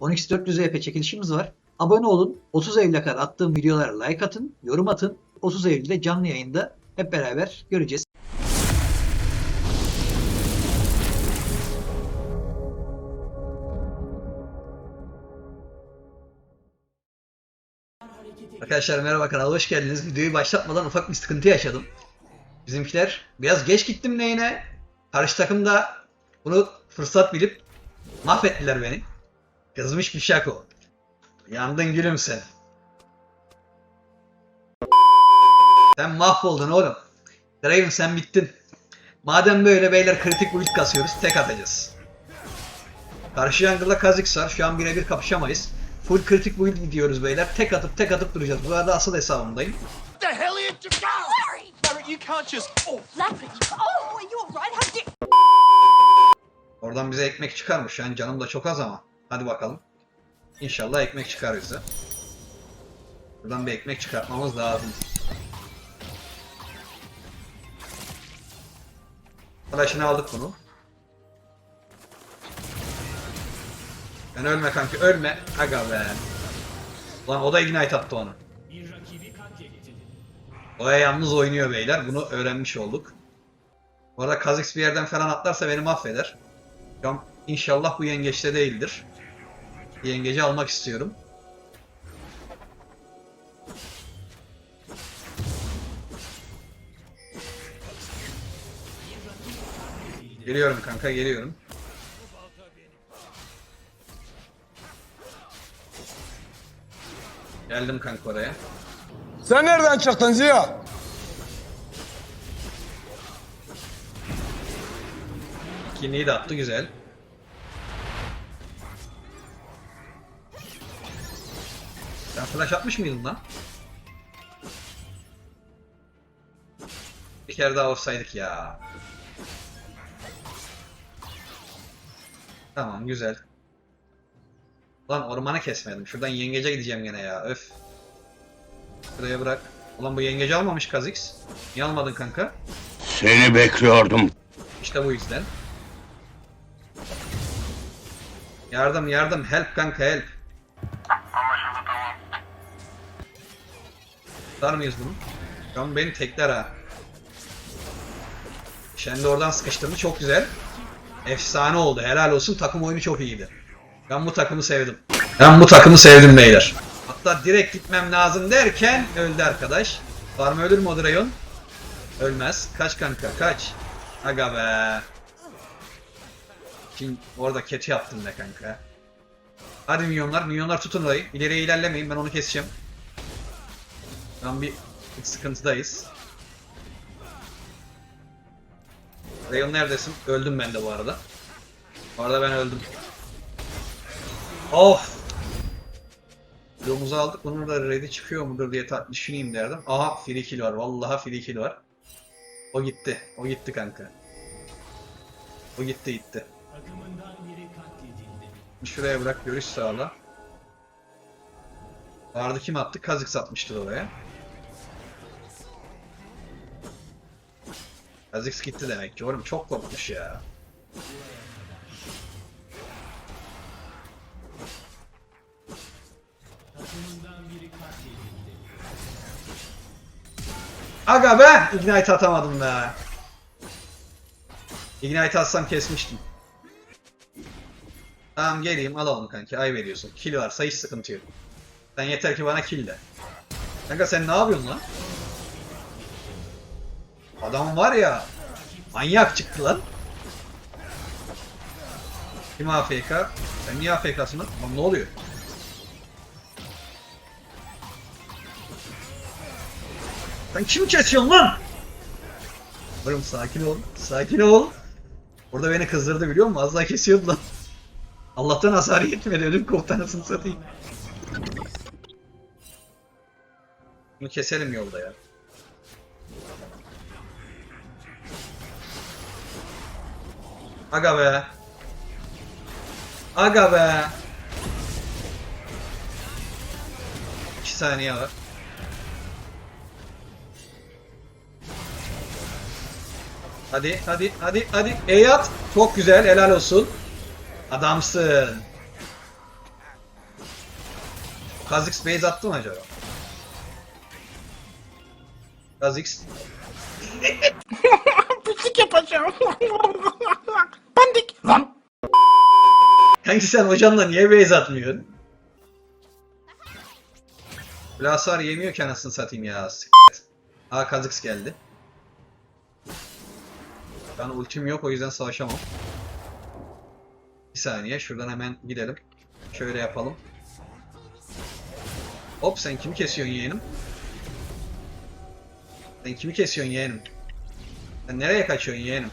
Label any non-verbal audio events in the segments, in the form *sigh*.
12400 EP çekilişimiz var. Abone olun. 30 Eylül'e kadar attığım videolara like atın, yorum atın. 30 Eylül'de canlı yayında hep beraber göreceğiz. Arkadaşlar merhaba kanala hoş geldiniz. Videoyu başlatmadan ufak bir sıkıntı yaşadım. Bizimkiler biraz geç gittim neyine. Karşı takım da bunu fırsat bilip mahvettiler beni. Kızmış bir şako. Yandın gülüm sen. Sen mahvoldun oğlum. Draven sen bittin. Madem böyle beyler kritik build kasıyoruz tek atacağız. Karşı jungle'da Kha'Zix var. Şu an birebir kapışamayız. Full kritik build gidiyoruz beyler. Tek atıp tek atıp duracağız. Bu arada asıl hesabımdayım. Oh! Oh. Oradan bize ekmek çıkarmış. An canım da çok az ama. Hadi bakalım. İnşallah ekmek çıkar. Buradan bir ekmek çıkartmamız lazım. Flash'ını aldık bunu. Ben ölme kanka ölme. Aga be. Lan o da ignite attı onu. Oya yalnız oynuyor beyler. Bunu öğrenmiş olduk. Bu arada Kha'Zix bir yerden falan atlarsa beni mahveder. İnşallah bu yengeçte değildir. Yengeci almak istiyorum. Geliyorum kanka geliyorum. Geldim kanka oraya. Sen nereden çıktın Ziya? İkinliği de attı güzel. Flash atmış mıydın lan? Bir kere daha olsaydık ya. Tamam güzel. Lan ormanı kesmedim. Şuradan yengece gideceğim gene ya. Öf. Şuraya bırak. Ulan bu yengeci almamış Kha'Zix. Niye almadın kanka? Seni bekliyordum. İşte bu yüzden. Yardım yardım help kanka help. Tutar mıyız bunu? Şu an beni tekler ha. Şimdi oradan sıkıştırdı çok güzel. Efsane oldu helal olsun takım oyunu çok iyiydi. Ben bu takımı sevdim. Ben bu takımı sevdim beyler. Hatta direkt gitmem lazım derken öldü arkadaş. Var mı ölür mü o? Ölmez. Kaç kanka kaç. Aga be. Şimdi orada keti yaptım be kanka. Hadi minyonlar. Minyonlar tutun orayı. İleriye ilerlemeyin. Ben onu keseceğim. An bir sıkıntıdayız. Rayon neredesin? Öldüm ben de bu arada. Bu arada ben öldüm. Of! Yolumuzu aldık. Bunun da ready çıkıyor mudur diye düşüneyim derdim. Aha free var. Vallahi free var. O gitti. O gitti kanka. O gitti gitti. Şuraya bırak görüş sağla. Vardı kim attı? Kazık satmıştır oraya. Kazık gitti demek ki. Oğlum çok korkmuş ya. Aga be! Ignite atamadım be. Ignite atsam kesmiştim. Tamam geleyim al onu kanki ay veriyorsun. Kill varsa hiç sıkıntı yok. Sen yeter ki bana kill de. Kanka sen ne yapıyorsun lan? Adam var ya manyak çıktı lan. Kim AFK? Sen niye AFK'sın lan? Lan ne oluyor? Sen kimi kesiyorsun lan? Oğlum sakin ol. Sakin ol. Orada beni kızdırdı biliyor musun? Az daha kesiyordu lan. Allah'tan hasar yetmedi. Ölüm komutanısını satayım. Bunu keselim yolda ya. Aga be. Aga be. 2 saniye var. Hadi hadi hadi hadi. Eyat. Çok güzel helal olsun. Adamsın. Kha'Zix base attı mı acaba? Kha'Zix. *laughs* Pislik yapacağım. *laughs* Pandik. Lan. Kanki sen hocanla niye base atmıyorsun? Blasar yemiyor ki satayım ya. Aa Kha'Zix geldi. Ben ultim yok o yüzden savaşamam. Bir saniye şuradan hemen gidelim. Şöyle yapalım. Hop sen kimi kesiyorsun yeğenim? Sen kimi kesiyorsun yeğenim? Sen nereye kaçıyorsun yeğenim?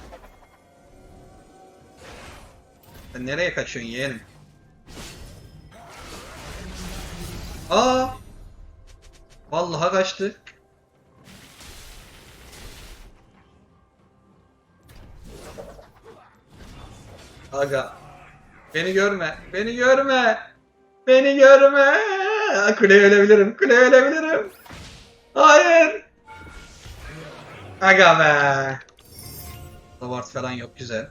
Sen nereye kaçıyorsun yeğenim? Aa! Vallahi kaçtı. Aga. Beni görme. Beni görme. Beni görme. Kuleye ölebilirim. Kuleye ölebilirim. Hayır. Aga be. Lavart falan yok güzel.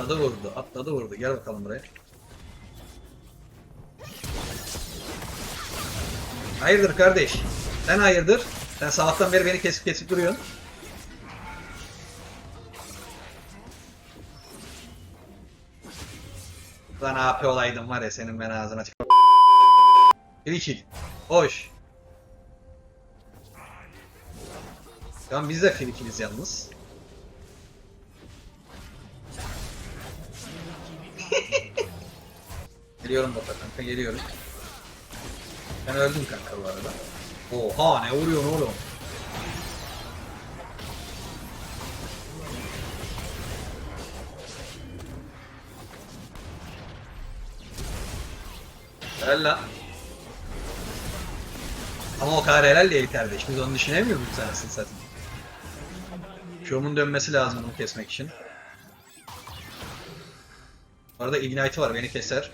Atladı vurdu. Atladı vurdu. Gel bakalım buraya. Hayırdır kardeş? Sen hayırdır? Sen sabahtan beri beni kesip kesip duruyorsun. Lan AP olaydım var ya senin ben ağzına çık. Bir kill. Hoş. Şu an biz de free killiz yalnız. Geliyorum bota kanka geliyorum. Ben öldüm kanka bu arada. Oha ne vuruyorsun oğlum? Helal lan. Ama o kadar helal değil kardeş. Biz onu düşünemiyor muyuz anasını satayım? Q'mun dönmesi lazım bunu kesmek için. Bu arada Ignite var beni keser.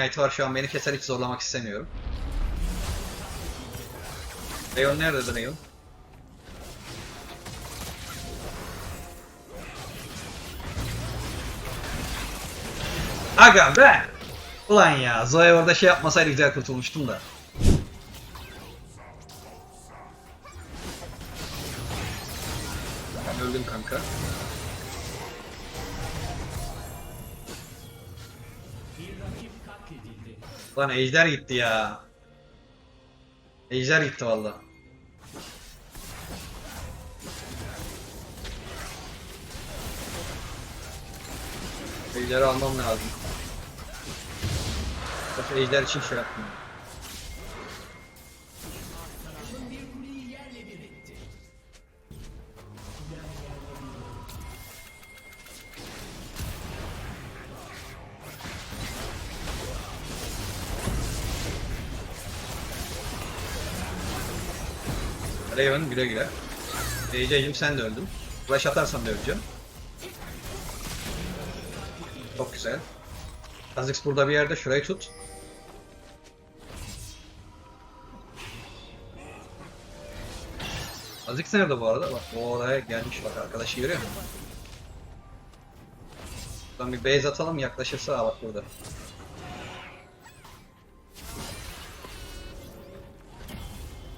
Ignite var şu an beni keser hiç zorlamak istemiyorum. Leon nerede Leon? Aga be! Ulan ya Zoe orada şey yapmasaydı güzel kurtulmuştum da. Lan ejder gitti ya. Ejder gitti valla. Ejderi almam lazım. Ejder için şey yaptım. Raven güle güle. DJ'cim sen de öldün. Flash atarsan da öleceğim. Çok güzel. Kha'Zix burada bir yerde. Şurayı tut. Kha'Zix nerede bu arada? Bak o oraya gelmiş bak arkadaşı görüyor musun? Buradan bir base atalım yaklaşırsa bak burada.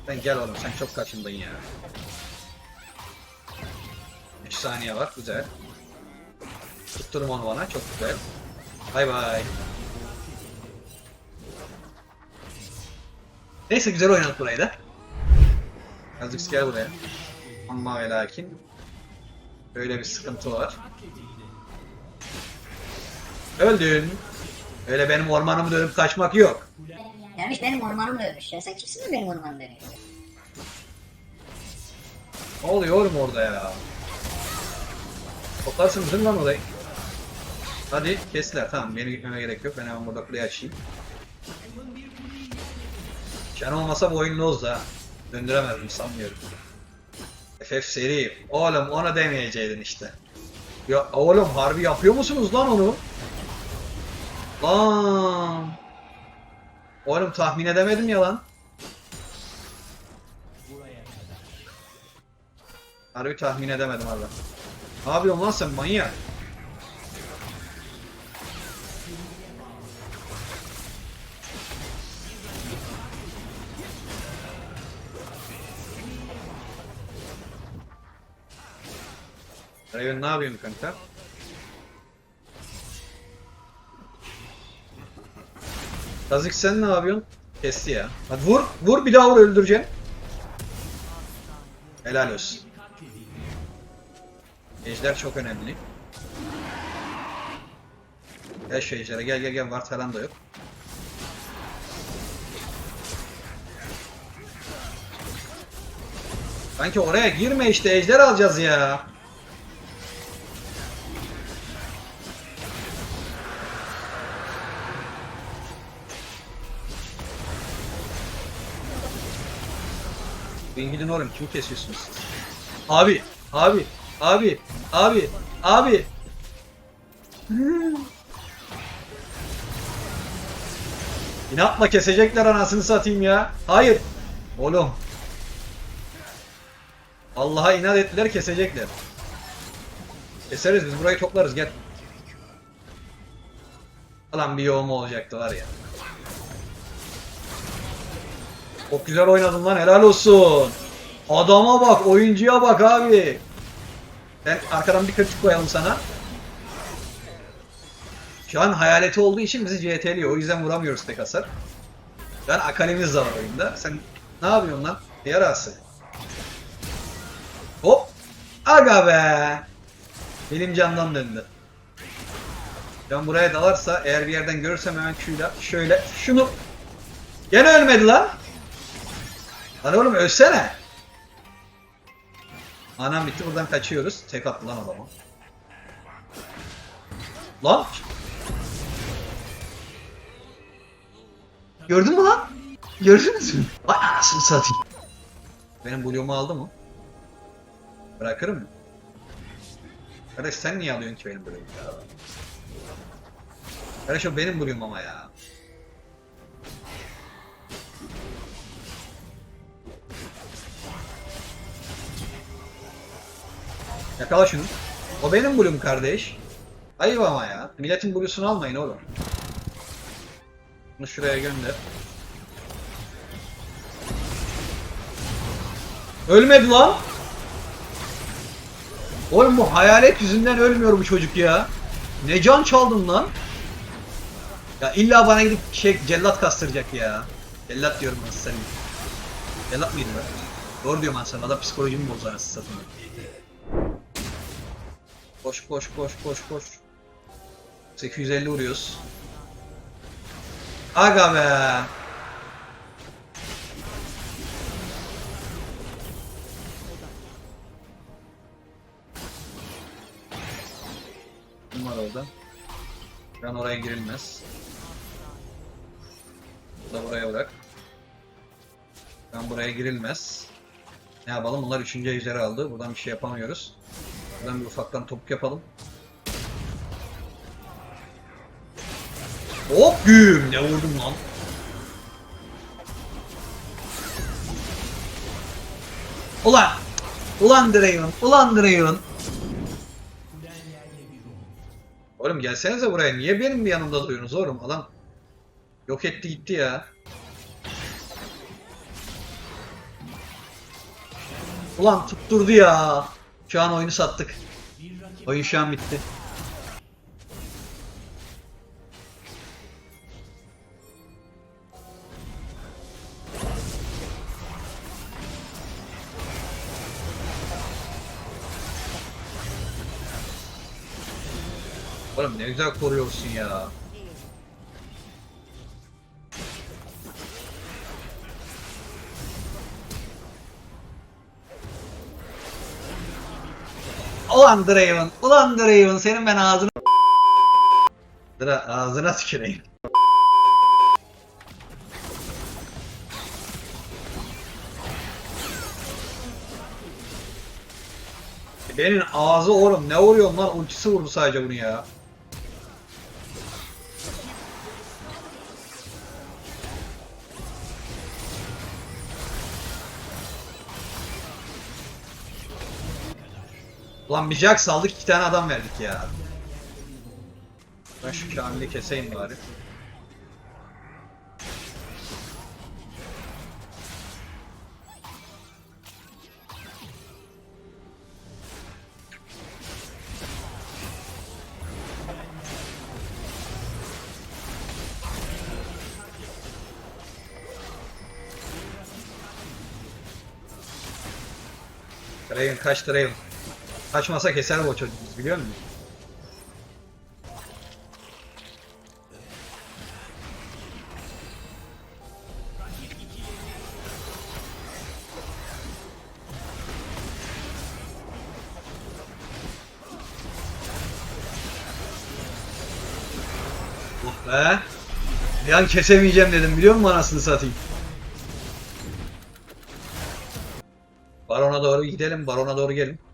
Sen gel oğlum sen çok kaçındın ya. 3 saniye var güzel. Tutturum onu bana çok güzel. Bay bay. Neyse güzel oynadık burayı da. Azıcık gel buraya. Amma ve lakin. Böyle bir sıkıntı var. Öldün. Öyle benim ormanımı dönüp kaçmak yok. Demiş benim ormanım dövmüş ya. Sen kimsin de benim ormanım dövüyorsun? Ne oluyor oğlum orada ya? Toplarsın mi lan olayı? Hadi kestiler tamam benim gitmeme gerek yok ben hemen burada kuleyi açayım. Şen olmasa bu oyun loz da. Döndüremezdim sanmıyorum. FF seri. Oğlum ona demeyeceydin işte. Ya oğlum harbi yapıyor musunuz lan onu? Lan. Oğlum tahmin edemedim ya lan. Harbi tahmin edemedim abi. Ne yapıyorsun lan sen manyak? Raven ne yapıyorsun kanka? Kazik sen ne yapıyorsun? Kesti ya. Hadi vur, vur bir daha vur öldüreceğim. Helal olsun. Ejder çok önemli. Gel şu ejdere gel gel gel Vart falan da yok. Sanki oraya girme işte ejder alacağız ya. Ben oğlum kim kesiyorsunuz? Abi, abi, abi, abi, abi. İnatla kesecekler anasını satayım ya. Hayır. Oğlum. Allah'a inat ettiler kesecekler. Keseriz biz burayı toplarız gel. Lan bir yoğun olacaktı var ya. Çok güzel oynadın lan helal olsun. Adama bak oyuncuya bak abi. Ben arkadan bir kritik koyalım sana. Şu an hayaleti olduğu için bizi CT'liyor. O yüzden vuramıyoruz tek hasar. Ben akalemiz de var oyunda. Sen ne yapıyorsun lan? Yarası. Hop. Aga be. Benim candan döndü. Ben buraya dalarsa eğer bir yerden görürsem hemen şöyle şöyle şunu Gene ölmedi lan. Lan oğlum ölsene. Anam bitti buradan kaçıyoruz. Tek attı lan adamı. Lan. Gördün mü lan? Gördünüz mü? Ay anasını satayım. Benim blue'umu aldı mı? Bırakırım mı? Kardeş sen niye alıyorsun ki benim ya? Kardeş o benim blue'um ama ya. Yakala şunu. O benim blue'um kardeş. Ayıp ama ya. Milletin blue'sunu almayın oğlum. Bunu şuraya gönder. Ölmedi lan. Oğlum bu hayalet yüzünden ölmüyor bu çocuk ya. Ne can çaldın lan? Ya illa bana gidip şey cellat kastıracak ya. Cellat diyorum ben senin. Cellat mıydı be? Doğru diyorum ben sana. Adam psikolojimi bozar satayım. Koş koş koş koş koş. 850 vuruyoruz. Aga be. Var orada? Ben oraya girilmez. Bu da buraya bırak. Ben buraya girilmez. Ne yapalım? Bunlar üçüncü ejderi aldı. Buradan bir şey yapamıyoruz. Buradan bir ufaktan topuk yapalım. Hop güm! Ne vurdum lan? Ulan! Ulan Draven! Ulan Draven! Oğlum gelsenize buraya. Niye benim bir yanımda duruyorsunuz oğlum? Adam yok etti gitti ya. Ulan tutturdu ya. Şu an oyunu sattık. Oyun şu an bitti. Oğlum ne güzel koruyorsun ya. Ulan Draven, ulan Draven senin ben ağzını... Dra ağzına tüküreyim. Benim ağzı oğlum ne vuruyorsun lan ultisi vurdu sadece bunu ya. Ulan bir jack saldık iki tane adam verdik ya. Ben şu Kamil'i keseyim bari. Draven kaç Draven. Kaçmasa keser bu çocuk biliyor musun? Oh. Bir an kesemeyeceğim dedim biliyor musun anasını satayım. Barona doğru gidelim, barona doğru gelin.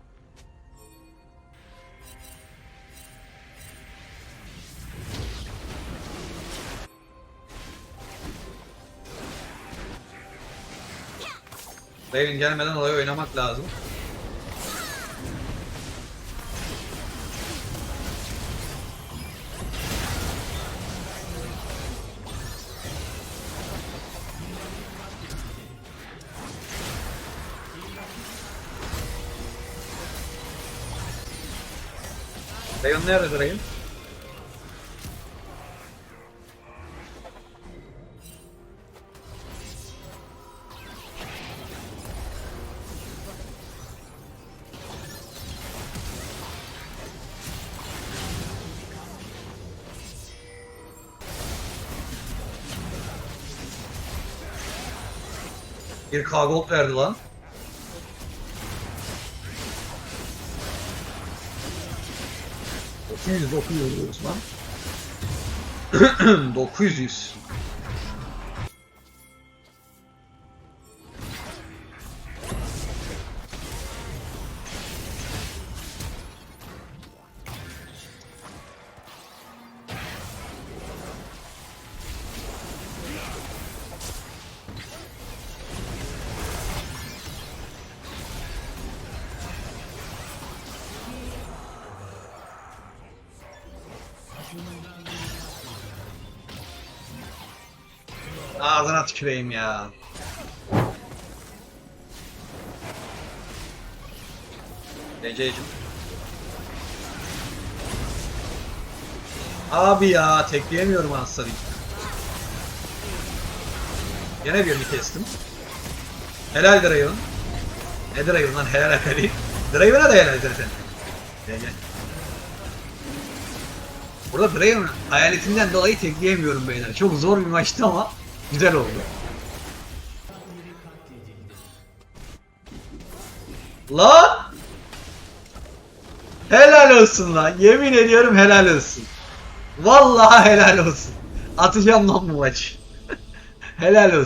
Raven gelmeden oraya oynamak lazım. Raven nerede Raven? Bir K verdi lan. Dokuz dokuyoruz lan. *clears throat* 900. Ağzına tüküreyim ya. Ececiğim. Abi ya tekleyemiyorum anasını. Gene birini kestim. Helal Draven. Ne Draven lan helal helal. Draven'a da helal zaten. Gel. Burada Draven hayaletinden dolayı tekleyemiyorum beyler. Çok zor bir maçtı ama güzel oldu. Lan! Helal olsun lan. Yemin ediyorum helal olsun. Vallahi helal olsun. Atacağım lan bu maçı. *laughs* helal olsun.